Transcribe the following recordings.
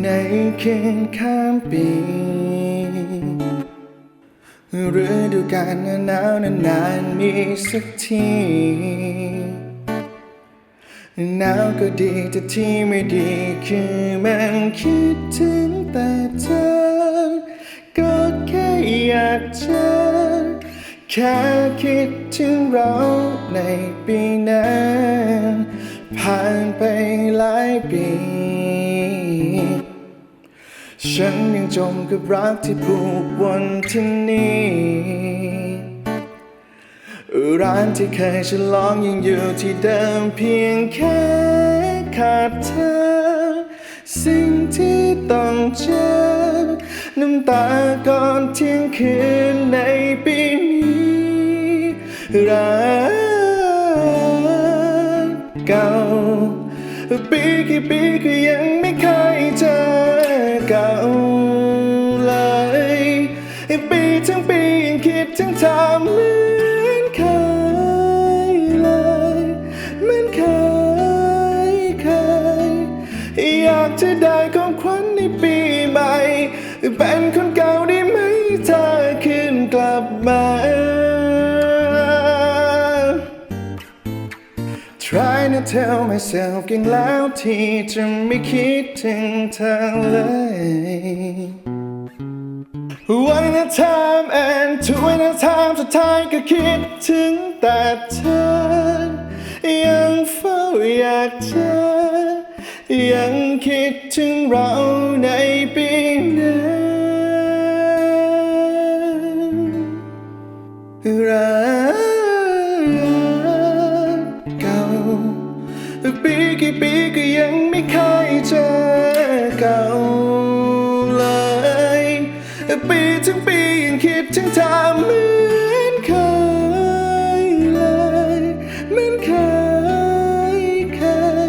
ในคืนข้ามปีฤดูกาลหนาวนานๆมีสักทีหนาวก็ดีแต่ที่ไม่ดีคือมันคิดถึงแต่เธอ ก็แค่อยากเจอแค่คิดถึงเราในปีนั้นผ่านไปหลายปี ฉันยังจมกับรักที่ผูกวันที่นี่ร้านที่เคยฉลองยังอยู่ที่เดิมเพียงแค่ขาดเธอ สิ่งที่ต้องเจอ น้ำตาก่อนเที่ยงคืนในปีนี้รักเก่า ปีกี่ปีก็ยังไม่เคยเจอเก่าเลยปีทั้งปียังคิดถึงเธอเหมือนเคยเลยเหมือนเคยเคยอยากจะได้ของขวัญในปีใหม่เป็นคน Try to tell myself เก่งแล้วที่จะไม่คิดถึงเธอเลย One at a time and two at a time สุดท้ายก็คิดถึงแต่เธอ ยังเฝ้าอยากเจอ ยังคิดถึงเราในปีนั้น กี่ปีก็ยังไม่เคยเจอเก่าเลย ปีถึงปียังคิดถึงเธอเหมือนเคยเลยเหมือนเคยเค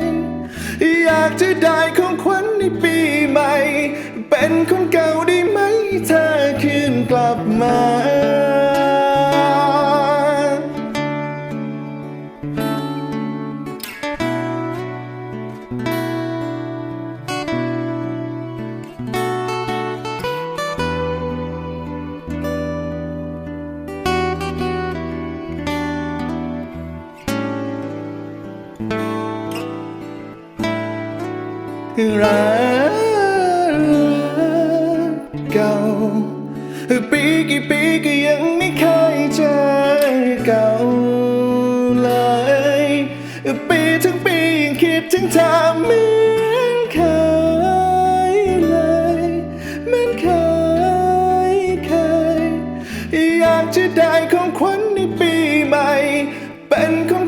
ยอยากจะได้ของขวัญในปีใหม่ เป็นคนเก่าได้ รักเก่าปีกี่ปีก็ยังไม่เคยเจอเก่าเลยปีทั้งปียังคิดถึงเธอเหมือนเคยเลยเหมือนเคยเคยอยากจะได้ของขวัญในปีใหม่ เป็นคน